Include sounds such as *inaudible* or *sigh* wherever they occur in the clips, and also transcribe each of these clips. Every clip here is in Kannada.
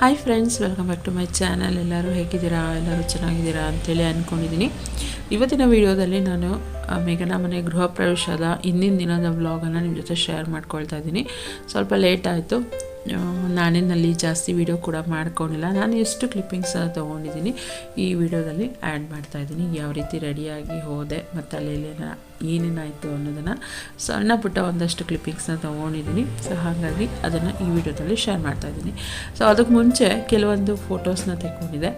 Hi friends welcome back to my channel ಎಲ್ಲರೂ ಹೇಗಿದ್ದೀರಾ? ಎಲ್ಲರೂ ಚೆನ್ನಾಗಿದ್ದೀರಾ ಅಂತೇಳಿ ಅಂದ್ಕೊಂಡಿದ್ದೀನಿ ಇವತ್ತಿನ ವಿಡಿಯೋದಲ್ಲಿ ನಾನು ಮೇಘನ ಮನೆ ಗೃಹ ಪ್ರವೇಶದ ಹಿಂದಿನ ದಿನದ ವ್ಲಾಗನ್ನು ನಿಮ್ಮ ಜೊತೆ ಶೇರ್ ಮಾಡ್ಕೊಳ್ತಾ ಇದ್ದೀನಿ. ಸ್ವಲ್ಪ ಲೇಟ್ ಆಯಿತು. ನಾನೇನಲ್ಲಿ ಜಾಸ್ತಿ ವಿಡಿಯೋ ಕೂಡ ಮಾಡ್ಕೊಂಡಿಲ್ಲ. ನಾನು ಎಷ್ಟು ಕ್ಲಿಪ್ಪಿಂಗ್ಸ್ ತೊಗೊಂಡಿದ್ದೀನಿ. ಈ ವಿಡಿಯೋದಲ್ಲಿ ಆ್ಯಡ್ ಮಾಡ್ತಾ ಇದ್ದೀನಿ. ಯಾವ ರೀತಿ ರೆಡಿಯಾಗಿ ಹೋದೆ, ಮತ್ತು ಅಲ್ಲೆಲ್ಲೇನ ಏನೇನಾಯಿತು ಅನ್ನೋದನ್ನು ಸಣ್ಣ ಪುಟ್ಟ ಒಂದಷ್ಟು ಕ್ಲಿಪ್ಪಿಂಗ್ಸ್ನ ತೊಗೊಂಡಿದ್ದೀನಿ. ಸೊ ಹಾಗಾಗಿ ಅದನ್ನು ಈ ವಿಡಿಯೋದಲ್ಲಿ ಶೇರ್ ಮಾಡ್ತಾ ಇದ್ದೀನಿ. ಸೊ ಅದಕ್ಕೆ ಮುಂಚೆ ಕೆಲವೊಂದು ಫೋಟೋಸ್ನ ತೆಕ್ಕೊಂಡಿದ್ದೆ.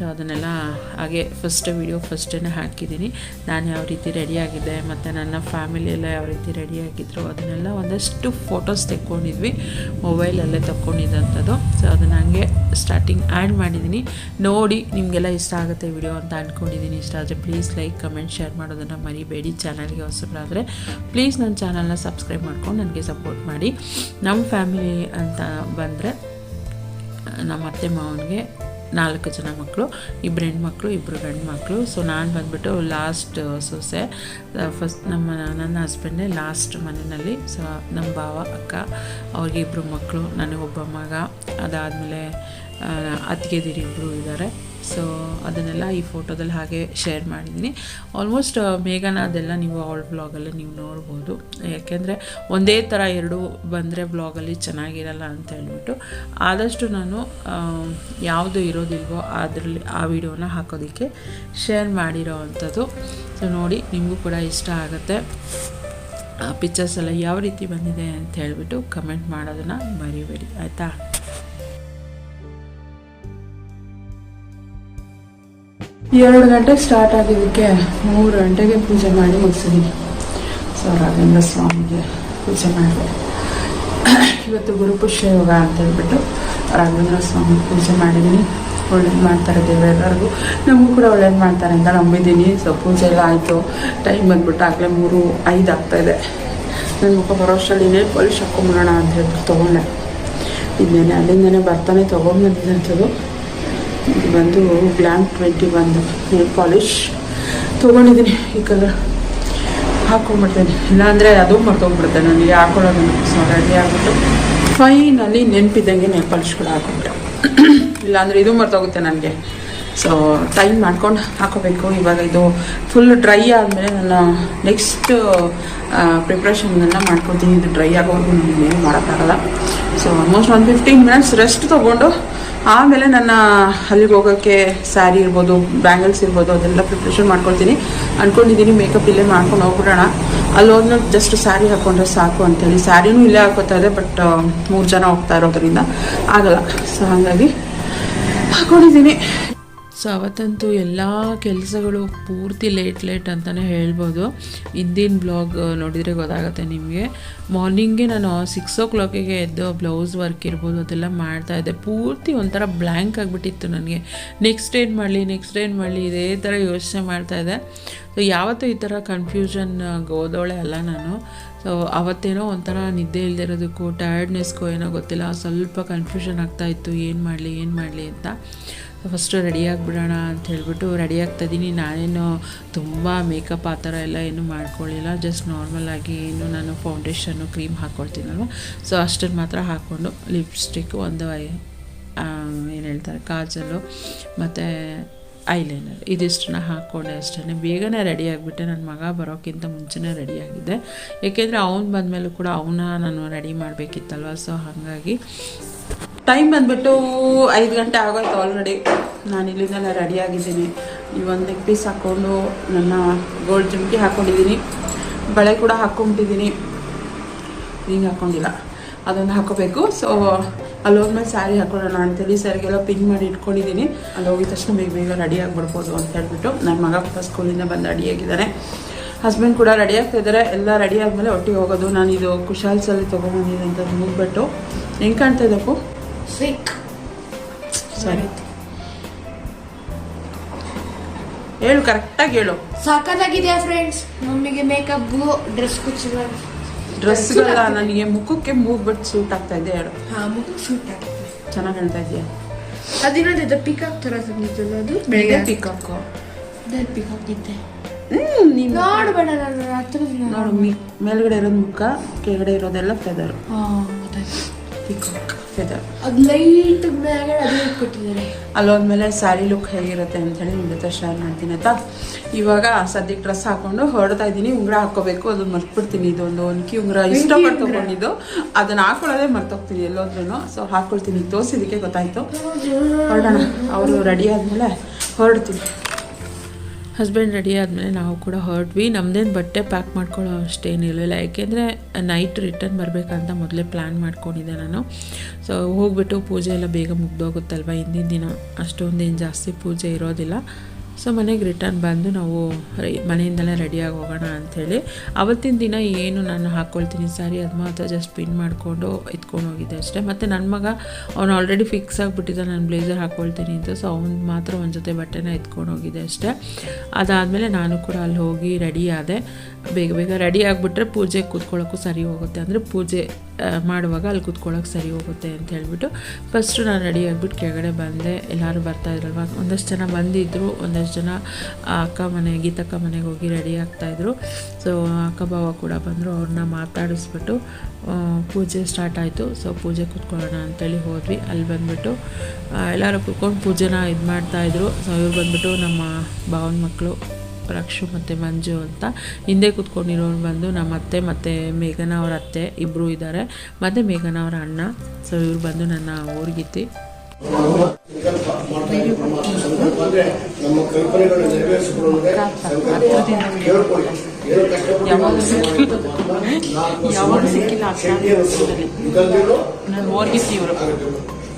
ಸೊ ಅದನ್ನೆಲ್ಲ ಹಾಗೆ ಫಸ್ಟ್ ವಿಡಿಯೋ ಫಸ್ಟೇ ಹಾಕಿದ್ದೀನಿ. ನಾನು ಯಾವ ರೀತಿ ರೆಡಿಯಾಗಿದ್ದೆ ಮತ್ತು ನನ್ನ ಫ್ಯಾಮಿಲಿ ಎಲ್ಲ ಯಾವ ರೀತಿ ರೆಡಿಯಾಗಿದ್ರು ಅದನ್ನೆಲ್ಲ ಒಂದಷ್ಟು ಫೋಟೋಸ್ ತೆಕ್ಕೊಂಡಿದ್ವಿ. ಮೊಬೈಲಲ್ಲೇ ತಕ್ಕೊಂಡಿದ್ದಂಥದ್ದು. ಸೊ ಅದನ್ನು ಹಂಗೆ ಸ್ಟಾರ್ಟಿಂಗ್ ಆ್ಯಡ್ ಮಾಡಿದ್ದೀನಿ. ನೋಡಿ ನಿಮಗೆಲ್ಲ ಇಷ್ಟ ಆಗುತ್ತೆ ವಿಡಿಯೋ ಅಂತ ಅಂದ್ಕೊಂಡಿದ್ದೀನಿ ಇಷ್ಟ ಆದರೆ ಪ್ಲೀಸ್ ಲೈಕ್ ಕಮೆಂಟ್ ಶೇರ್ ಮಾಡೋದನ್ನು ಮರಿಬೇಡಿ. ಚಾನಲ್ಗೆ ಹೊಸಬರಾದರೆ ಪ್ಲೀಸ್ ನನ್ನ ಚಾನಲ್ನ ಸಬ್ಸ್ಕ್ರೈಬ್ ಮಾಡ್ಕೊಂಡು ನನಗೆ ಸಪೋರ್ಟ್ ಮಾಡಿ. ನಮ್ಮ ಫ್ಯಾಮಿಲಿ ಅಂತ ಬಂದರೆ, ನಮ್ಮ ಅತ್ತೆ ಮಾವನಿಗೆ ನಾಲ್ಕು ಜನ ಮಕ್ಕಳು ಇಬ್ಬರು ಹೆಣ್ಮಕ್ಳು ಇಬ್ಬರು ಗಂಡು ಮಕ್ಕಳು ಸೊ ನಾನು ಬಂದುಬಿಟ್ಟು ಲಾಸ್ಟ್ ಸೊಸೆ. ಫಸ್ಟ್ ನಮ್ಮ, ನನ್ನ ಹಸ್ಬೆಂಡೇ ಲಾಸ್ಟ್ ಮನೆಯಲ್ಲಿ. ಸೊ ನಮ್ಮ ಭಾವ, ಅಕ್ಕ, ಅವ್ರಿಗೆ ಇಬ್ಬರು ಮಕ್ಕಳು ನನಗೊಬ್ಬ ಮಗ. ಅದಾದಮೇಲೆ ಅತ್ತಿಗೆದಿರಿಬ್ಬರು ಇದ್ದಾರೆ. ಸೊ ಅದನ್ನೆಲ್ಲ ಈ ಫೋಟೋದಲ್ಲಿ ಹಾಗೆ ಶೇರ್ ಮಾಡಿದ್ದೀನಿ. ಆಲ್ಮೋಸ್ಟ್ ಮೇಘನ ಅದೆಲ್ಲ ನೀವು ಅವಳ ಬ್ಲಾಗಲ್ಲಿ ನೀವು ನೋಡ್ಬೋದು. ಯಾಕೆಂದರೆ ಒಂದೇ ಥರ ಎರಡು ಬಂದರೆ ಬ್ಲಾಗಲ್ಲಿ ಚೆನ್ನಾಗಿರಲ್ಲ ಅಂತ ಹೇಳ್ಬಿಟ್ಟು ಆದಷ್ಟು ನಾನು ಯಾವುದು ಇರೋದಿಲ್ವೋ ಅದರಲ್ಲಿ ಆ ವಿಡಿಯೋನ ಹಾಕೋದಕ್ಕೆ ಶೇರ್ ಮಾಡಿರೋ ಅಂಥದ್ದು. ಸೊ ನೋಡಿ ನಿಮಗೂ ಕೂಡ ಇಷ್ಟ ಆಗುತ್ತೆ. ಪಿಕ್ಚರ್ಸ್ ಎಲ್ಲ ಯಾವ ರೀತಿ ಬಂದಿದೆ ಅಂತ ಹೇಳಿಬಿಟ್ಟು ಕಮೆಂಟ್ ಮಾಡೋದನ್ನು ಮರಿಬೇಡಿ, ಆಯಿತಾ? ಎರಡು ಗಂಟೆಗೆ ಸ್ಟಾರ್ಟ್ ಆಗಿದ್ದಕ್ಕೆ ಮೂರು ಗಂಟೆಗೆ ಪೂಜೆ ಮಾಡಿ ಮುಗಿಸಿದ್ದೀನಿ ಸೊ ರಾಘವೇಂದ್ರ ಸ್ವಾಮಿಗೆ ಪೂಜೆ ಮಾಡಿದೆ ಇವತ್ತು ಗುರುಪುಷ್ಯ ಯೋಗ ಅಂತ ಹೇಳ್ಬಿಟ್ಟು ರಾಘವೇಂದ್ರ ಸ್ವಾಮಿ ಪೂಜೆ ಮಾಡಿದ್ದೀನಿ ಒಳ್ಳೇದು ಮಾಡ್ತಾರೆ ದೇವರೆಲ್ಲರಿಗೂ. ನಮಗೂ ಕೂಡ ಒಳ್ಳೇದು ಮಾಡ್ತಾರೆ ಅಂತ ನಂಬಿದ್ದೀನಿ. ಸೊ ಪೂಜೆ ಎಲ್ಲ ಆಯಿತು. ಟೈಮ್ ಬಂದ್ಬಿಟ್ಟು ಆಗಲೇ ಮೂರು, ಐದು ಆಗ್ತಾಯಿದೆ ನನ್ನ ಮುಖ ಬರೋಷ್ಟರಲ್ಲಿ ಪಾಲಿಶ್ ಹಾಕೊಂಬಿಡೋಣ ಅಂತ ಹೇಳ್ಬಿಟ್ಟು ತೊಗೊಂಡೆ. ಇನ್ನೇನೆ ಅಲ್ಲಿಂದನೇ ಬರ್ತಾನೆ ತೊಗೊಂಡ್ಬಂದಿದ್ದಂಥದ್ದು ಇದು ಬಂದು ಗ್ಲ್ಯಾಮ್ ಟ್ವೆಂಟಿ ಬಂದು ನೇಲ್ ಪಾಲಿಶ್ ತೊಗೊಂಡಿದ್ದೀನಿ. ಈ ಕಲರ್ ಹಾಕೊಂಡ್ಬಿಡ್ತೇನೆ. ಇಲ್ಲಾಂದರೆ ಅದು ಮರ್ತೋಗ್ಬಿಡುತ್ತೆ. ನನಗೆ ಹಾಕೊಳ್ಳೋದು ಸೊ ರೆಡಿ ಆಗ್ಬಿಟ್ಟು ಫೈನಲ್ಲಿ ನೆನಪಿದ್ದಂಗೆ ನೇಲ್ ಪಾಲಿಶ್ ಕೂಡ ಹಾಕೊಂಡ್ಬಿಟ್ಟೆ *coughs* ಇಲ್ಲಾಂದರೆ ಇದು ಮರ್ತೋಗುತ್ತೆ ನನಗೆ. ಸೊ ಟೈಮ್ ಮಾಡ್ಕೊಂಡು ಹಾಕೋಬೇಕು. ಇವಾಗ ಇದು ಫುಲ್ ಡ್ರೈ ಆದಮೇಲೆ ನನ್ನ ನೆಕ್ಸ್ಟ್ ಪ್ರಿಪ್ರೇಷನ್ನನ್ನು ಮಾಡ್ಕೊತೀನಿ. ಇದು ಡ್ರೈ ಆಗೋವರೆಗೂ ನನಗೆ ಮಾಡೋಕ್ಕಾಗಲ್ಲ. ಸೊ ಆಲ್ಮೋಸ್ಟ್ ಒಂದು ಫಿಫ್ಟೀನ್ ಮಿನಿಟ್ಸ್ ರೆಸ್ಟ್ ತೊಗೊಂಡು ಆಮೇಲೆ ನನ್ನ ಅಲ್ಲಿಗೆ ಹೋಗೋಕ್ಕೆ ಸ್ಯಾರಿ ಇರ್ಬೋದು ಬ್ಯಾಂಗಲ್ಸ್ ಇರ್ಬೋದು, ಅದೆಲ್ಲ ಪ್ರಿಪ್ರೇಷನ್ ಮಾಡ್ಕೊಳ್ತೀನಿ. ಅಂದ್ಕೊಂಡಿದ್ದೀನಿ ಮೇಕಪ್ ಇಲ್ಲೇ ಮಾಡ್ಕೊಂಡು ಹೋಗ್ಬಿಡೋಣ. ಅಲ್ಲಿ ಹೋದ್ನ ಜಸ್ಟ್ ಸ್ಯಾರಿ ಹಾಕ್ಕೊಂಡ್ರೆ ಸಾಕು ಅಂತೇಳಿ. ಸ್ಯಾರಿನೂ ಇಲ್ಲೇ ಹಾಕೋತಾ ಇದೆ ಬಟ್ ಮೂರು ಜನ ಹೋಗ್ತಾ ಇರೋದ್ರಿಂದ ಆಗಲ್ಲ. ಸೊ ಹಾಗಾಗಿ ಹಾಕೊಂಡಿದ್ದೀನಿ ಸೊ ಅವತ್ತಂತೂ ಎಲ್ಲ ಕೆಲಸಗಳು ಪೂರ್ತಿ ಲೇಟ್ ಲೇಟ್ ಅಂತಲೇ ಹೇಳ್ಬೋದು. ಹಿಂದಿನ ಬ್ಲಾಗ್ ನೋಡಿದರೆ ಗೊತ್ತಾಗುತ್ತೆ ನಿಮಗೆ. ಮಾರ್ನಿಂಗೇ ನಾನು ಸಿಕ್ಸ್ ಓ ಕ್ಲಾಕಿಗೆ ಎದ್ದು ಬ್ಲೌಸ್ ವರ್ಕ್ ಇರ್ಬೋದು, ಅದೆಲ್ಲ ಮಾಡ್ತಾ ಇದ್ದೆ. ಪೂರ್ತಿ ಒಂಥರ ಬ್ಲ್ಯಾಂಕ್ ಆಗಿಬಿಟ್ಟಿತ್ತು ನನಗೆ. ನೆಕ್ಸ್ಟ್ ಏನು ಮಾಡಲಿ ನೆಕ್ಸ್ಟ್ ಏನು ಮಾಡಲಿ, ಇದೇ ಥರ ಯೋಚನೆ ಮಾಡ್ತಾ ಇದ್ದೆ. ಸೊ ಯಾವತ್ತೂ ಈ ಥರ ಕನ್ಫ್ಯೂಷನ್ ಓದೋಳೆ ಅಲ್ಲ ನಾನು. ಸೊ ಅವತ್ತೇನೋ ಒಂಥರ ನಿದ್ದೆ ಇಲ್ಲದೆ ಇರೋದಕ್ಕೂ ಟಯರ್ಡ್ನೆಸ್ಗೂ ಏನೋ ಗೊತ್ತಿಲ್ಲ, ಸ್ವಲ್ಪ ಕನ್ಫ್ಯೂಷನ್ ಆಗ್ತಾಯಿತ್ತು ಏನು ಮಾಡಲಿ ಏನು ಮಾಡಲಿ ಅಂತ. ಫಸ್ಟು ರೆಡಿ ಆಗಿಬಿಡೋಣ ಅಂತ ಹೇಳ್ಬಿಟ್ಟು ರೆಡಿ ಆಗ್ತಾಯಿದ್ದೀನಿ ನಾನೇನು ತುಂಬ ಮೇಕಪ್ ಆ ಥರ ಎಲ್ಲ ಏನು ಮಾಡ್ಕೊಳ್ಳಿಲ್ಲ. ಜಸ್ಟ್ ನಾರ್ಮಲಾಗಿ ಏನು ನಾನು ಫೌಂಡೇಶನ್ನು ಕ್ರೀಮ್ ಹಾಕ್ಕೊಳ್ತೀನಲ್ವ ಸೊ, ಅಷ್ಟನ್ನು ಮಾತ್ರ ಹಾಕ್ಕೊಂಡು ಲಿಪ್ಸ್ಟಿಕ್ ಒಂದು ಐ ಏನು ಹೇಳ್ತಾರೆ ಕಾಜಲು ಮತ್ತು ಐಲೈನರ್ ಇದಿಷ್ಟನ್ನ ಹಾಕ್ಕೊಂಡೆ ಅಷ್ಟೇ ಬೇಗನೆ ರೆಡಿ ಆಗಿಬಿಟ್ಟೆ. ನನ್ನ ಮಗ ಬರೋಕ್ಕಿಂತ ಮುಂಚೆನೇ ರೆಡಿ ಆಗಿದ್ದೆ. ಏಕೆಂದರೆ ಅವ್ನು ಬಂದಮೇಲೂ ಕೂಡ ಅವನ್ನ ನಾನು ರೆಡಿ ಮಾಡಬೇಕಿತ್ತಲ್ವ? ಸೊ, ಹಾಗಾಗಿ ಟೈಮ್ ಬಂದ್ಬಿಟ್ಟು ಐದು ಗಂಟೆ ಆಗೋಯ್ತು ಆಲ್ರೆಡಿ ನಾನು ಇಲ್ಲಿಂದೆಲ್ಲ ರೆಡಿ ಆಗಿದ್ದೀನಿ. ಈ ಒಂದು ನೆಕ್ ಪೀಸ್ ಹಾಕ್ಕೊಂಡು ನನ್ನ ಗೋಲ್ಡ್ ಜುಮ್ಕಿ ಹಾಕ್ಕೊಂಡಿದ್ದೀನಿ ಬಳೆ ಕೂಡ ಹಾಕ್ಕೊಂಬಿಟ್ಟಿದ್ದೀನಿ. ಹಿಂಗೆ ಹಾಕ್ಕೊಂಡಿಲ್ಲ ಅದೊಂದು ಹಾಕೋಬೇಕು. ಸೊ ಅಲ್ಲೋದ ಮೇಲೆ ಸ್ಯಾರಿ ಹಾಕೊಳ್ಳೋಣ ಅಂತೇಳಿ ಸ್ಯಾರಿಗೆಲ್ಲ ಪಿನ್ ಮಾಡಿ ಇಟ್ಕೊಂಡಿದ್ದೀನಿ. ಅಲ್ಲಿ ಹೋಗಿದ ತಕ್ಷಣ ಬೇಗ ಬೇಗ ರೆಡಿ ಆಗಿಬಿಡ್ಬೋದು ಅಂತ ಹೇಳ್ಬಿಟ್ಟು ನನ್ನ ಮಗ ಕೂಡ ಸ್ಕೂಲಿಂದ ಬಂದು ರೆಡಿಯಾಗಿದ್ದಾನೆ ಹಸ್ಬೆಂಡ್ ಕೂಡ ರೆಡಿ ಆಗ್ತಾ ಇದ್ದಾರೆ ಎಲ್ಲ ರೆಡಿ ಆದಮೇಲೆ ಒಟ್ಟಿಗೆ ಹೋಗೋದು. ನಾನು ಇದು ಕುಶಾಲ್ಸಲ್ಲಿ ಅಂತ ಮುಗ್ಬಿಟ್ಟು ಹೆಂಗೆ ಕಾಣ್ತಾ ಇದ್ದಪ್ಪು ಸಿಕ್ ಸರಿ. ಹೇಳು ಕರೆಕ್ಟಾಗಿ ಹೇಳು. ಸಾಕಾಗಿದೆ ಫ್ರೆಂಡ್ಸ್ ಮಮ್ಮಿಗೆ ಮೇಕಪ್ ಡ್ರೆಸ್ ಕುಚ್ಚಲ ಡ್ರೆಸ್ಗಳೆಲ್ಲ ನನಗೆ ಮುಖಕ್ಕೆ ಮೂಗ್ಬಿಟ್ಟು ಸೂಟ್ ಆಗ್ತಾ ಇದೆ ಹೇಳು. ಹಾ ಮುಖ ಸೂಟ್ ಆಗ್ತದೆ. ಚೆನ್ನಾಗಿ ಹೇಳ್ತಾ ಇದೆಯಾ? ಅದಿನೋದಿದೆ ಪಿಕಾಕ್ ತರ ತಂದಿದ್ದಲ್ಲ ಅದು ಬೆಳಗ್ಗೆ ಪಿಕಾಕು ಅದಲ್ಲಿ ಪಿಕಾಕ್ ಇದ್ದೆ ಹ್ಮ್ ನೀನು. ನೋಡ್ಬೇಡ ನಾನು ಹತ್ರ ನೋಡು ಮೇಲ್ಗಡೆ ಇರೋದು ಮುಖ ಕೆಳಗಡೆ ಇರೋದೆಲ್ಲ ಫೆದರ್ ಹಾ ಗೊತ್ತಾಯ್ತು. ಪಿಕಾಕ್ ಫೆದರ್ ಅದು ಲೈಟ್ ಮ್ಯಾಗ ಅದೇ ಇಟ್ಕೊಟ್ಟಿದ್ದಾರೆ. ಅಲ್ಲೋದ್ಮೇಲೆ ಸ್ಯಾರಿ ಲುಕ್ ಹೇಗಿರುತ್ತೆ ಅಂತ ಹೇಳಿ ನಿಮ್ಮ ಜೊತೆ ಶೇರ್ ಮಾಡ್ತೀನಿ ಆಯ್ತಾ? ಇವಾಗ ಸದ್ಯಕ್ಕೆ ಡ್ರೆಸ್ ಹಾಕೊಂಡು ಹೊರಡ್ತಾ ಇದ್ದೀನಿ. ಉಂಗುರ ಹಾಕೋಬೇಕು ಅದನ್ನ ಮರ್ತ್ಬಿಡ್ತೀನಿ. ಇದೊಂದು ಒನ್ಕಿ ಉಂಗುರ. ಇಷ್ಟಪಟ್ಟು ತಗೊಂಡಿದ್ದು. ಅದನ್ನ ಹಾಕೊಳ್ಳೋದೇ ಮರ್ತೋಗ್ತೀನಿ ಎಲ್ಲೋದ್ರೂ ಸೊ ಹಾಕೊಳ್ತೀನಿ ತೋರಿಸಿದಕ್ಕೆ ಗೊತ್ತಾಯ್ತು. ಹೊರಡೋಣ. ಅವರು ರೆಡಿ ಆದಮೇಲೆ ಹೊರಡ್ತೀನಿ. ಹಸ್ಬೆಂಡ್ ರೆಡಿ ಆದಮೇಲೆ ನಾವು ಕೂಡ ಹೊರಟ್ವಿ. ನಮ್ಮದೇನು ಬಟ್ಟೆ ಪ್ಯಾಕ್ ಮಾಡ್ಕೊಳ್ಳೋ ಅಷ್ಟೇನಿರಲಿಲ್ಲ ಯಾಕೆಂದರೆ ನೈಟ್ ರಿಟರ್ನ್ ಬರಬೇಕಂತ ಮೊದಲೇ ಪ್ಲ್ಯಾನ್ ಮಾಡ್ಕೊಂಡಿದ್ದೆ ನಾನು. ಸೊ ಹೋಗ್ಬಿಟ್ಟು ಪೂಜೆ ಎಲ್ಲ ಬೇಗ ಮುಗ್ದೋಗುತ್ತಲ್ವ? ಹಿಂದಿನ ದಿನ ಅಷ್ಟೊಂದೇನು ಜಾಸ್ತಿ ಪೂಜೆ ಇರೋದಿಲ್ಲ. ಸೊ ಮನೆಗೆ ರಿಟರ್ನ್ ಬಂದು ನಾವು ಮನೆಯಿಂದಲೇ ರೆಡಿಯಾಗಿ ಹೋಗೋಣ ಅಂಥೇಳಿ. ಅವತ್ತಿನ ದಿನ ಏನು ನಾನು ಹಾಕ್ಕೊಳ್ತೀನಿ ಸಾರಿ, ಅದು ಮಾತ್ರ ಜಸ್ಟ್ ಪಿನ್ ಮಾಡಿಕೊಂಡು ಎತ್ಕೊಂಡು ಹೋಗಿದ್ದೆ ಅಷ್ಟೇ. ಮತ್ತು ನನ್ನ ಮಗ, ಅವ್ನು ಆಲ್ರೆಡಿ ಫಿಕ್ಸ್ ಆಗಿಬಿಟ್ಟಿದ್ದ ನಾನು ಬ್ಲೇಸರ್ ಹಾಕ್ಕೊಳ್ತೀನಿ ಅಂತ. ಸೊ ಅವ್ನು ಮಾತ್ರ ಒಂದು ಜೊತೆ ಬಟ್ಟೆನ ಎತ್ಕೊಂಡು ಹೋಗಿದ್ದೆ ಅಷ್ಟೇ. ಅದಾದಮೇಲೆ ನಾನು ಕೂಡ ಅಲ್ಲಿ ಹೋಗಿ ರೆಡಿ ಆದೆ. ಬೇಗ ಬೇಗ ರೆಡಿ ಆಗಿಬಿಟ್ರೆ ಪೂಜೆಗೆ ಕೂತ್ಕೊಳ್ಳೋಕ್ಕೂ ಸರಿ ಹೋಗುತ್ತೆ. ಅಂದರೆ ಪೂಜೆ ಮಾಡುವಾಗ ಅಲ್ಲಿ ಕೂತ್ಕೊಳ್ಳೋಕೆ ಸರಿ ಹೋಗುತ್ತೆ ಅಂತ ಹೇಳ್ಬಿಟ್ಟು ಫಸ್ಟು ನಾನು ರೆಡಿ ಆಗಿಬಿಟ್ಟು ಕೆಳಗಡೆ ಬಂದೆ. ಎಲ್ಲರೂ ಬರ್ತಾ ಇದ್ರಲ್ವ? ಒಂದಷ್ಟು ಜನ ಬಂದಿದ್ದರು ಒಂದಷ್ಟು ಜನ ಅಕ್ಕ ಮನೆ, ಗೀತಕ್ಕ ಮನೆಗೆ ಹೋಗಿ ರೆಡಿ ಆಗ್ತಾಯಿದ್ರು ಸೊ ಅಕ್ಕ ಬಾವ ಕೂಡ ಬಂದರು. ಅವ್ರನ್ನ ಮಾತಾಡಿಸ್ಬಿಟ್ಟು ಪೂಜೆ ಸ್ಟಾರ್ಟ್ ಆಯಿತು. ಸೊ ಪೂಜೆ ಕೂತ್ಕೊಳ್ಳೋಣ ಅಂತೇಳಿ ಹೋದ್ವಿ. ಅಲ್ಲಿ ಬಂದುಬಿಟ್ಟು ಎಲ್ಲರೂ ಕೂತ್ಕೊಂಡು ಪೂಜೆನ ಇದು ಮಾಡ್ತಾಯಿದ್ರು ಸೊ ಇವ್ರು ಬಂದುಬಿಟ್ಟು ನಮ್ಮ ಭಾವನ ಮಕ್ಕಳು ರಕ್ಷು ಮತ್ತು ಮಂಜು ಅಂತ ಹಿಂದೆ ಕೂತ್ಕೊಂಡಿರೋರು ಬಂದು ನಮ್ಮ ಅತ್ತೆ ಮತ್ತು ಮೇಘನ ಅವ್ರ ಅತ್ತೆ ಇಬ್ಬರು ಇದ್ದಾರೆ. ಮತ್ತು ಮೇಘನ ಅವರ ಅಣ್ಣ. ಸೊ ಇವ್ರು ಬಂದು ನನ್ನ ಊರಿಗಿತ್ತಿ. ಯಾವಾಗ ಸಿಕ್ಕಿಲ್ಲ ನಾನು ಓರ್ಗಿತ್ತಿ ಇವರು.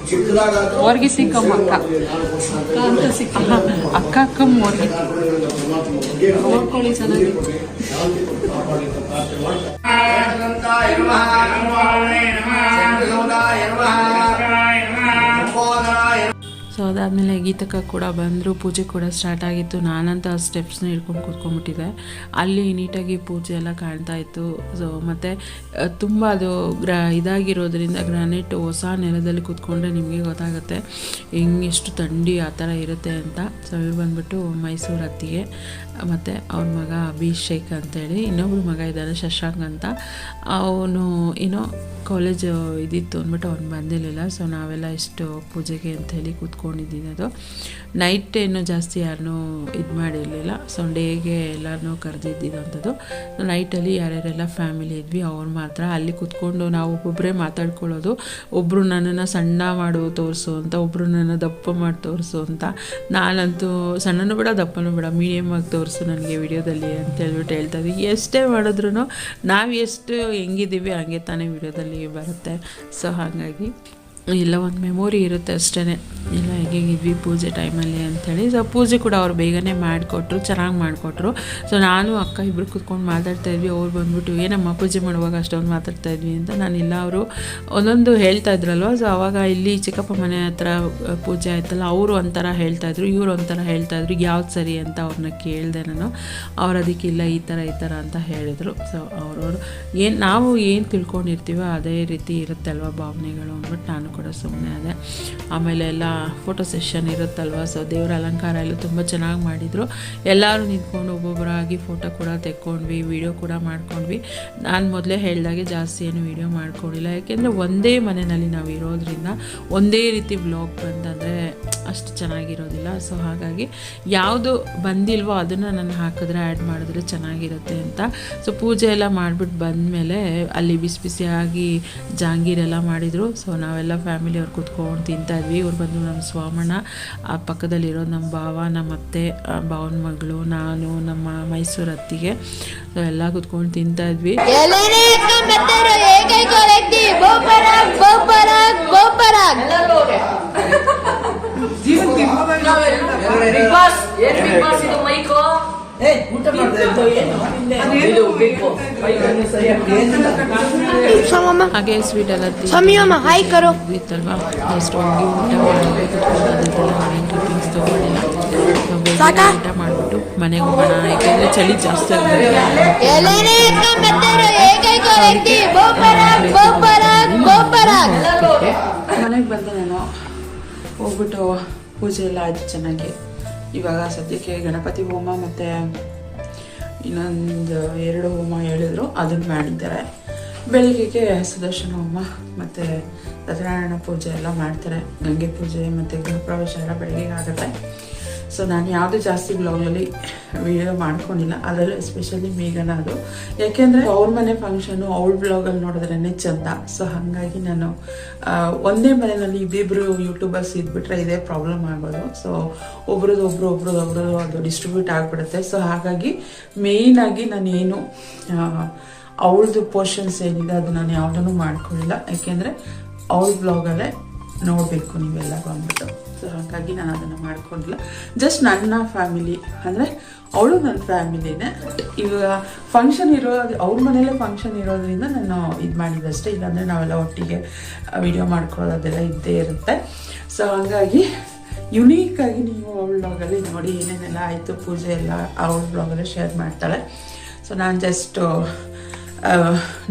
ಚಿಕ್ಕದಾಗ ಸಿಕ್ಕಮ್ಮ ಕಮ್ಮ ಅಕ್ಕ. ಅಕ್ಕ ಅಂತ ಸಿಕ್ಕ. ಅಕ್ಕ ಅಕ್ಕಮ್ಮ ಓರ್ಗಿತ್ತಿ ನೋಡ್ಕೊಳ್ಳಿ ಚೆನ್ನಾಗಿ. ಸೊ ಅದಾದಮೇಲೆ ಗೀತಕ್ಕ ಕೂಡ ಬಂದರು, ಪೂಜೆ ಕೂಡ ಸ್ಟಾರ್ಟ್ ಆಗಿತ್ತು. ನಾನಂತ ಸ್ಟೆಪ್ಸ್ನ ಹಿಡ್ಕೊಂಡು ಕೂತ್ಕೊಂಡ್ಬಿಟ್ಟಿದ್ದೆ. ಅಲ್ಲಿ ನೀಟಾಗಿ ಪೂಜೆ ಎಲ್ಲ ಕಾಣ್ತಾ ಇತ್ತು. ಸೊ ಮತ್ತು ತುಂಬ ಅದು ಗ್ರ, ಇದಾಗಿರೋದ್ರಿಂದ ಗ್ರಾನೈಟ್ ಹೊಸ ನೆಲದಲ್ಲಿ ಕೂತ್ಕೊಂಡ್ರೆ ನಿಮಗೆ ಗೊತ್ತಾಗುತ್ತೆ, ಹೆಂಗೆ ಎಷ್ಟು ಥಂಡಿ ಆ ಥರ ಇರುತ್ತೆ ಅಂತ. ಸೊ ಇವ್ರು ಬಂದ್ಬಿಟ್ಟು ಮೈಸೂರು ಅತ್ತಿಗೆ, ಮತ್ತು ಅವ್ರ ಮಗ ಅಭಿಷೇಕ್ ಅಂತೇಳಿ ಇನ್ನೊಬ್ರು ಮಗ ಇದ್ದಾನೆ ಶಶಾಂಕ್ ಅಂತ. ಅವನು ಏನೋ ಕಾಲೇಜ್ ಇದಿತ್ತು ಅಂದ್ಬಿಟ್ಟು ಅವ್ನು ಬಂದಿರಲಿಲ್ಲ. ಸೊ ನಾವೆಲ್ಲ ಇಷ್ಟು ಪೂಜೆಗೆ ಅಂತ ಹೇಳಿ ಕೂತ್ಕೊಂಡಿದ್ದೀನಿ ಅದು. ನೈಟ್ ಏನು ಜಾಸ್ತಿ ಯಾರನ್ನೂ ಇದು ಮಾಡಿರಲಿಲ್ಲ. ಸಂಡೇಗೆ ಎಲ್ಲರನ್ನೂ ಕರೆದಿದ್ದಿದ್ದಂಥದ್ದು ನೈಟಲ್ಲಿ ಯಾರ್ಯಾರೆಲ್ಲ ಫ್ಯಾಮಿಲಿ ಇದ್ವಿ, ಅವ್ರು ಮಾತ್ರ ಅಲ್ಲಿ ಕೂತ್ಕೊಂಡು ನಾವು ಒಬ್ಬೊಬ್ಬರೇ ಮಾತಾಡ್ಕೊಳ್ಳೋದು. ಒಬ್ಬರು ನನ್ನನ್ನು ಸಣ್ಣ ಮಾಡು ತೋರಿಸು ಅಂತ ಒಬ್ಬರು ನನ್ನ ದಪ್ಪ ಮಾಡಿ ತೋರಿಸು ಅಂತ. ನಾನಂತೂ ಸಣ್ಣನೂ ಬೇಡ, ದಪ್ಪನೂ ಬೇಡ ಮೀಡಿಯಮ್ ಆಗಿ ತೋರಿಸು ನನಗೆ ವಿಡಿಯೋದಲ್ಲಿ ಅಂತ ಹೇಳ್ಬಿಟ್ಟು ಹೇಳ್ತಾ ಇದ್ವಿ. ಎಷ್ಟೇ ಮಾಡಿದ್ರು ನಾವು ಎಷ್ಟು ಹೆಂಗಿದ್ದೀವಿ ಹಂಗೆ ತಾನೇ ವಿಡಿಯೋದಲ್ಲಿ ಬರುತ್ತೆ. ಸೊ ಹಾಗಾಗಿ ಎಲ್ಲ ಒಂದು ಮೆಮೊರಿ ಇರುತ್ತೆ ಅಷ್ಟೇ ಎಲ್ಲ ಹೇಗಿದ್ವಿ ಪೂಜೆ ಟೈಮಲ್ಲಿ ಅಂಥೇಳಿ ಸೊ ಪೂಜೆ ಕೂಡ ಅವ್ರು ಬೇಗನೆ ಮಾಡಿಕೊಟ್ರು, ಚೆನ್ನಾಗಿ ಮಾಡಿಕೊಟ್ರು. ಸೊ ನಾನು, ಅಕ್ಕ ಇಬ್ಬರು ಕೂತ್ಕೊಂಡು ಮಾತಾಡ್ತಾ ಇದ್ವಿ. ಅವ್ರು ಬಂದ್ಬಿಟ್ಟು, ಏನಮ್ಮ, ಪೂಜೆ ಮಾಡುವಾಗ ಅಷ್ಟೊಂದು ಮಾತಾಡ್ತಾ ಇದ್ವಿ ಅಂತ. ನಾನಿಲ್ಲ ಅವರು ಒಂದೊಂದು ಹೇಳ್ತಾ ಇದ್ರಲ್ವ. ಸೊ ಅವಾಗ ಇಲ್ಲಿ ಚಿಕ್ಕಪ್ಪ ಮನೆ ಹತ್ರ ಪೂಜೆ ಆಯ್ತಲ್ಲ, ಅವರು ಒಂಥರ ಹೇಳ್ತಾಯಿದ್ರು ಇವರು ಒಂಥರ ಹೇಳ್ತಾಯಿದ್ರು ಯಾವ್ದು ಸರಿ ಅಂತ ಅವ್ರನ್ನ ಕೇಳಿದೆ ನಾನು. ಅವ್ರು ಅದಕ್ಕಿಲ್ಲ ಈ ಥರ ಈ ಥರ ಅಂತ ಹೇಳಿದರು. ಸೊ ಅವರವರು ಏನು, ನಾವು ಏನು ತಿಳ್ಕೊಂಡಿರ್ತೀವೋ ಅದೇ ರೀತಿ ಇರುತ್ತಲ್ವ ಭಾವನೆಗಳು ಅಂದ್ಬಿಟ್ಟು ನಾನು ಕೂಡ ಸುಮ್ಮನೆ ಅದೇ ಆಮೇಲೆ ಎಲ್ಲ ಫೋಟೋ ಸೆಷನ್ ಇರುತ್ತಲ್ವ ಸೊ ದೇವರ ಅಲಂಕಾರ ಎಲ್ಲ ತುಂಬ ಚೆನ್ನಾಗಿ ಮಾಡಿದರು. ಎಲ್ಲರೂ ನಿಂತ್ಕೊಂಡು ಒಬ್ಬೊಬ್ಬರಾಗಿ ಫೋಟೋ ಕೂಡ ತೆಕ್ಕೊಂಡ್ವಿ ವಿಡಿಯೋ ಕೂಡ ಮಾಡ್ಕೊಂಡ್ವಿ. ನಾನು ಮೊದಲೇ ಹೇಳಿದಾಗೆ ಜಾಸ್ತಿ ಏನು ವಿಡಿಯೋ ಮಾಡ್ಕೊಂಡಿಲ್ಲ. ಯಾಕೆಂದರೆ ಒಂದೇ ಮನೆಯಲ್ಲಿ ನಾವು ಇರೋದ್ರಿಂದ ಒಂದೇ ರೀತಿ ಬ್ಲಾಗ್ ಬಂತಂದರೆ ಅಷ್ಟು ಚೆನ್ನಾಗಿರೋದಿಲ್ಲ. ಸೊ ಹಾಗಾಗಿ ಯಾವುದು ಬಂದಿಲ್ವೋ ಅದನ್ನು ನಾನು ಹಾಕಿದ್ರೆ ಆ್ಯಡ್ ಮಾಡಿದ್ರೆ ಚೆನ್ನಾಗಿರುತ್ತೆ ಅಂತ. ಸೊ ಪೂಜೆ ಎಲ್ಲ ಮಾಡಿಬಿಟ್ಟು ಬಂದಮೇಲೆ ಅಲ್ಲಿ ಬಿಸಿ ಬಿಸಿಯಾಗಿ ಜಾಂಗೀರೆಲ್ಲ ಮಾಡಿದರು. ಸೊ ನಾವೆಲ್ಲ ಫ್ಯಾಮಿಲಿ ಅವ್ರು ಕೂತ್ಕೊಂಡು ತಿಂತಾಯಿದ್ವಿ ಇವ್ರು ಬಂದು ನಮ್ಮ ಸ್ವಾಮಣ್ಣ ಆ ಪಕ್ಕದಲ್ಲಿರೋ ನಮ್ಮ ಭಾವ ನಮ್ಮ ಅತ್ತೆ ಭಾವನ ಮಗಳು ನಾನು ನಮ್ಮ ಮೈಸೂರು ಅತ್ತಿಗೆ ಸೊ ಎಲ್ಲ ಕೂತ್ಕೊಂಡು ತಿಂತಾಯಿದ್ವಿ ಹಾಗೆ ಸ್ವೀಟ್ ಎಲ್ಲ ಸಮಯಮ್ಮ ಹಾಯ್ ಕರೋ. ಇತ್ತಲ್ವಾ? ಹೋಗಿ ಊಟ ಮಾಡಬೇಕು. ಕ್ಲಿಪ್ಪಿಂಗ್ಸ್ ತೊಗೊಂಡಿಲ್ಲ? ಊಟ ಮಾಡಿಬಿಟ್ಟು ಮನೆಗೆ ಹೋಗೋಣ. ಯಾಕೆಂದರೆ ಚಳಿ ಜಾಸ್ತಿ ಮನೆಗೆ ಬಂದೆ ನಾನು. ಹೋಗ್ಬಿಟ್ಟು ಪೂಜೆ ಎಲ್ಲ ಆಯಿತು ಚೆನ್ನಾಗಿ. ಇವಾಗ ಸದ್ಯಕ್ಕೆ ಗಣಪತಿ ಹೋಮ ಮತ್ತು ಇನ್ನೊಂದು ಎರಡು ಹೋಮ ಹೇಳಿದ್ರು, ಅದನ್ನು ಮಾಡಿದ್ದಾರೆ. ಬೆಳಿಗ್ಗೆಗೆ ಸುದರ್ಶನ ಹೋಮ ಮತ್ತು ಸತ್ಯನಾರಾಯಣ ಪೂಜೆ ಎಲ್ಲ ಮಾಡ್ತಾರೆ. ಗಂಗೆ ಪೂಜೆ ಮತ್ತು ಗೃಹಪ್ರವೇಶ ಎಲ್ಲ ಬೆಳಗ್ಗೆ ಆಗುತ್ತೆ. ಸೊ ನಾನು ಯಾವುದು ಜಾಸ್ತಿ ಬ್ಲಾಗಲ್ಲಿ ವಿಡಿಯೋ ಮಾಡ್ಕೊಂಡಿಲ್ಲ. ಅದರಲ್ಲೂ ಎಸ್ಪೆಷಲಿ ಮೇಘನ ಅದು. ಯಾಕೆಂದರೆ ಅವ್ರ ಮನೆ ಫಂಕ್ಷನು ಅವ್ಳ ಬ್ಲಾಗಲ್ಲಿ ನೋಡಿದ್ರೇ ಚೆಂದ. ಸೊ ಹಾಗಾಗಿ ನಾನು ಒಂದೇ ಮನೆಯಲ್ಲಿ ಇಬ್ಬಿಬ್ರು ಯೂಟ್ಯೂಬರ್ಸ್ ಇದ್ಬಿಟ್ರೆ ಇದೇ ಪ್ರಾಬ್ಲಮ್ ಆಗೋದು. ಸೊ ಒಬ್ರದ್ದು ಒಬ್ರು, ಒಬ್ರದ್ದು ಒಬ್ರದ್ದು ಅದು ಡಿಸ್ಟ್ರಿಬ್ಯೂಟ್ ಆಗಿಬಿಡುತ್ತೆ. ಸೊ ಹಾಗಾಗಿ ಮೇಯ್ನಾಗಿ ನಾನೇನು ಅವಳದು ಪೋರ್ಷನ್ಸ್ ಏನಿದೆ ಅದು ನಾನು ಯಾವುದನ್ನು ಮಾಡ್ಕೊಳ್ಳಿಲ್ಲ ಯಾಕೆಂದರೆ ಅವ್ಳ ಬ್ಲಾಗಲ್ಲೇ ನೋಡಬೇಕು ನೀವೆಲ್ಲ ಬಂದ್ಬಿಟ್ಟು. ಸೊ ಹಾಗಾಗಿ ನಾನು ಅದನ್ನು ಮಾಡ್ಕೊಂಡಿಲ್ಲ. ಜಸ್ಟ್ ನನ್ನ ಫ್ಯಾಮಿಲಿ ಅಂದರೆ ಅವಳು ನನ್ನ ಫ್ಯಾಮಿಲಿನೇ. ಇವಾಗ ಫಂಕ್ಷನ್ ಇರೋದು ಅವ್ರ ಮನೇಲೆ ಫಂಕ್ಷನ್ ಇರೋದ್ರಿಂದ ನಾನು ಇದು ಮಾಡಿದ್ದಷ್ಟೇ ಇಲ್ಲಾಂದರೆ ನಾವೆಲ್ಲ ಒಟ್ಟಿಗೆ ವಿಡಿಯೋ ಮಾಡ್ಕೊಳ್ಳೋದು ಅದೆಲ್ಲ ಇದ್ದೇ ಇರುತ್ತೆ. ಸೊ ಹಾಗಾಗಿ ಯುನೀಕಾಗಿ ನೀವು ಅವಳ ಬ್ಲಾಗಲ್ಲಿ ನೋಡಿ ಏನೇನೆಲ್ಲ ಆಯಿತು, ಪೂಜೆ ಎಲ್ಲ ಅವಳ ಬ್ಲಾಗಲ್ಲೇ ಶೇರ್ ಮಾಡ್ತಾಳೆ. ಸೊ ನಾನು ಜಸ್ಟು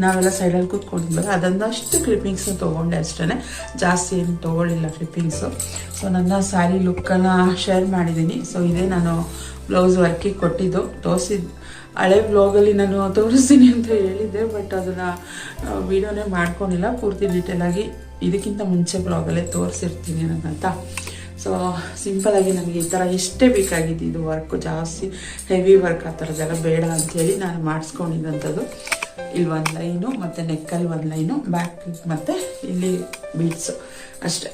ನಾವೆಲ್ಲ ಸೈಡಲ್ಲಿ ಕೂತ್ಕೊಂಡಿದ್ವಲ್ಲ ಅದೊಂದಷ್ಟು ಕ್ಲಿಪ್ಪಿಂಗ್ಸ್ನ ತೊಗೊಂಡೆ ಅಷ್ಟೇ ಜಾಸ್ತಿ ಏನು ತೊಗೊಳ್ಳಿಲ್ಲ ಕ್ಲಿಪ್ಪಿಂಗ್ಸು ಸೊ ನನ್ನ ಸ್ಯಾರಿ ಲುಕ್ಕನ್ನು ಶೇರ್ ಮಾಡಿದ್ದೀನಿ. ಸೊ ಇದೇ ನಾನು ಬ್ಲೌಸ್ ವರ್ಕಿಗೆ ಕೊಟ್ಟಿದ್ದು. ತೋರಿಸಿದ್ದು ಹಳೆ ಬ್ಲಾಗಲ್ಲಿ ನಾನು ತೋರಿಸ್ತೀನಿ ಅಂತ ಹೇಳಿದ್ದೆ ಬಟ್ ಅದನ್ನು ವೀಡಿಯೋನೇ ಮಾಡ್ಕೊಂಡಿಲ್ಲ. ಪೂರ್ತಿ ಡೀಟೇಲಾಗಿ ಇದಕ್ಕಿಂತ ಮುಂಚೆ ಬ್ಲಾಗಲ್ಲೇ ತೋರಿಸಿರ್ತೀನಿ ನನಗಂತ ಸೊ ಸಿಂಪಲಾಗಿ ನನಗೆ ಈ ಥರ ಇಷ್ಟೇ ಬೇಕಾಗಿದ್ದು, ಇದು ವರ್ಕು ಜಾಸ್ತಿ ಹೆವಿ ವರ್ಕ್ ಆ ಥರದ್ದೆಲ್ಲ ಬೇಡ ಅಂಥೇಳಿ ನಾನು ಮಾಡಿಸ್ಕೊಂಡಿದ್ದಂಥದ್ದು. ಇಲ್ಲಿ ಒಂದು ಲೈನು, ಮತ್ತು ನೆಕ್ಕಲ್ಲಿ ಒಂದು ಲೈನು ಬ್ಯಾಕ್ ಮತ್ತು ಇಲ್ಲಿ ಬೀಡ್ಸು ಅಷ್ಟೇ.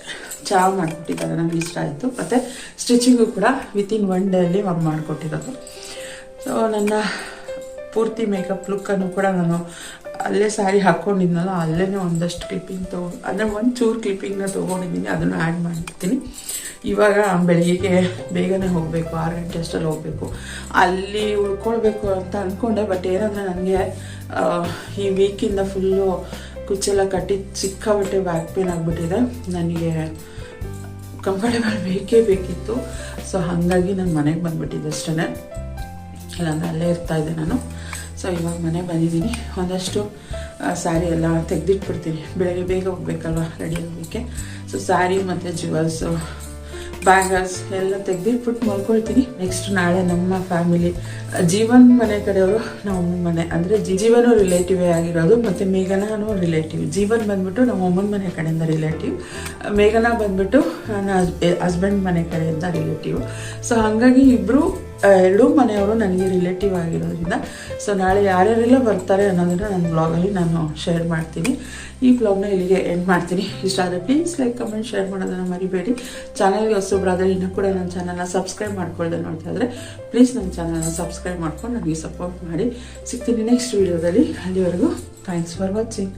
ಚೆನ್ನಾಗಿ ಮಾಡಿಕೊಟ್ಟಿದ್ದಾರೆ ನನಗೆ ಇಷ್ಟ ಆಯಿತು. ಮತ್ತು ಸ್ಟಿಚಿಂಗು ಕೂಡ ವಿತಿನ್ ಒನ್ ಡೇಲಿ ಮಗ್ ಮಾಡಿಕೊಟ್ಟಿರೋದು. ಸೊ ನನ್ನ ಪೂರ್ತಿ ಮೇಕಪ್ ಲುಕ್ಕನ್ನು ಕೂಡ ನಾನು ಅಲ್ಲೇ ಸ್ಯಾರಿ ಹಾಕ್ಕೊಂಡಿದ್ನಲ್ಲ ಅಲ್ಲೇ ಒಂದಷ್ಟು ಕ್ಲಿಪ್ಪಿಂಗ್ ತಗೊ ಅಂದರೆ ಒಂದು ಚೂರು ಕ್ಲಿಪ್ಪಿಂಗ್ನ ತೊಗೊಂಡಿದ್ದೀನಿ, ಅದನ್ನು ಆ್ಯಡ್ ಮಾಡಿರ್ತೀನಿ ಇವಾಗ ಬೆಳಿಗ್ಗೆ ಬೇಗನೆ ಹೋಗಬೇಕು, ಆರು ಗಂಟೆ ಅಷ್ಟರಲ್ಲಿ ಹೋಗಬೇಕು. ಅಲ್ಲಿ ಉಳ್ಕೊಳ್ಬೇಕು ಅಂತ ಅಂದ್ಕೊಂಡೆ ಬಟ್ ಏನಂದರೆ ನನಗೆ ಈ ವೀಕಿಂದ ಫುಲ್ಲು ಕುಚ್ಚೆಲ್ಲ ಕಟ್ಟಿ ಸಿಕ್ಕಾಬಟ್ಟೆ ಬ್ಯಾಕ್ ಪೇನ್ ಆಗಿಬಿಟ್ಟಿದೆ. ನನಗೆ ಕಂಫರ್ಟೇಬಲ್ ಬೇಕೇ ಬೇಕಿತ್ತು. ಸೊ ಹಾಗಾಗಿ ನಾನು ಮನೆಗೆ ಬಂದುಬಿಟ್ಟಿದ್ದೆ ಅಷ್ಟೇ ಇಲ್ಲಾಂದರೆ ಅಲ್ಲೇ ಇರ್ತಾ ಇದ್ದೆ ನಾನು. ಸೊ ಇವಾಗ ಮನೆ ಬಂದಿದ್ದೀನಿ. ಒಂದಷ್ಟು ಸ್ಯಾರಿ ಎಲ್ಲ ತೆಗೆದಿಟ್ಬಿಡ್ತೀನಿ. ಬೆಳಗ್ಗೆ ಬೇಗ ಹೋಗ್ಬೇಕಲ್ವ ರೆಡಿ ಆಗೋದಕ್ಕೆ. ಸೊ ಸ್ಯಾರಿ ಮತ್ತು ಜ್ಯುವೆಲ್ಸು ಬ್ಯಾಂಗಲ್ಸ್ ಎಲ್ಲ ತೆಗೆದಿಟ್ಬಿಟ್ಟು ಮಲ್ಕೊಳ್ತೀನಿ. ನೆಕ್ಸ್ಟ್ ನಾಳೆ ನಮ್ಮ ಫ್ಯಾಮಿಲಿ ಜೀವನ್ ಮನೆ ಕಡೆಯವರು ನಮ್ಮ ಮನೆ. ಅಂದರೆ ಜೀವನು ರಿಲೇಟಿವೇ ಆಗಿರೋದು, ಮತ್ತು ಮೇಘನಾನು ರಿಲೇಟಿವ್ ಜೀವನ್ ಬಂದ್ಬಿಟ್ಟು ನಮ್ಮ ಅಮ್ಮನ ಮನೆ ಕಡೆಯಿಂದ ರಿಲೇಟಿವ್ ಮೇಘನಾ ಬಂದ್ಬಿಟ್ಟು, ನನ್ನ ಹಸ್ಬೆಂಡ್ ಮನೆ ಕಡೆಯಿಂದ ರಿಲೇಟಿವ್ ಸೊ ಹಾಗಾಗಿ ಇಬ್ಬರು ಎರಡೂ ಮನೆಯವರು ನನಗೆ ರಿಲೇಟಿವ್ ಆಗಿರೋದ್ರಿಂದ ಸೊ ನಾಳೆ ಯಾರ್ಯಾರೆಲ್ಲ ಬರ್ತಾರೆ ಅನ್ನೋದನ್ನು ನನ್ನ ಬ್ಲಾಗಲ್ಲಿ ನಾನು ಶೇರ್ ಮಾಡ್ತೀನಿ. ಈ ಬ್ಲಾಗ್ನ ಇಲ್ಲಿಗೆ ಎಂಡ್ ಮಾಡ್ತೀನಿ. ಇಷ್ಟ ಆದರೆ ಪ್ಲೀಸ್ ಲೈಕ್ ಕಮೆಂಟ್ ಶೇರ್ ಮಾಡೋದನ್ನು ಮರಿಬೇಡಿ. ಚಾನಲ್ಗೆ ಹೊಸೊಬ್ಬರಾದರೆ ಇನ್ನೂ ಕೂಡ ನನ್ನ ಚಾನಲ್ನ ಸಬ್ಸ್ಕ್ರೈಬ್ ಮಾಡ್ಕೊಳ್ದೆ ನೋಡ್ತಾ ಇದ್ದರೆ ಪ್ಲೀಸ್ ನನ್ನ ಚಾನಲ್ನ ಸಬ್ಸ್ಕ್ರೈಬ್ ಮಾಡ್ಕೊಂಡು ನನಗೆ ಸಪೋರ್ಟ್ ಮಾಡಿ. ಸಿಗ್ತೀನಿ ನೆಕ್ಸ್ಟ್ ವೀಡಿಯೋದಲ್ಲಿ ಅಲ್ಲಿವರೆಗೂ ಥ್ಯಾಂಕ್ಸ್ ಫಾರ್ ವಾಚಿಂಗ್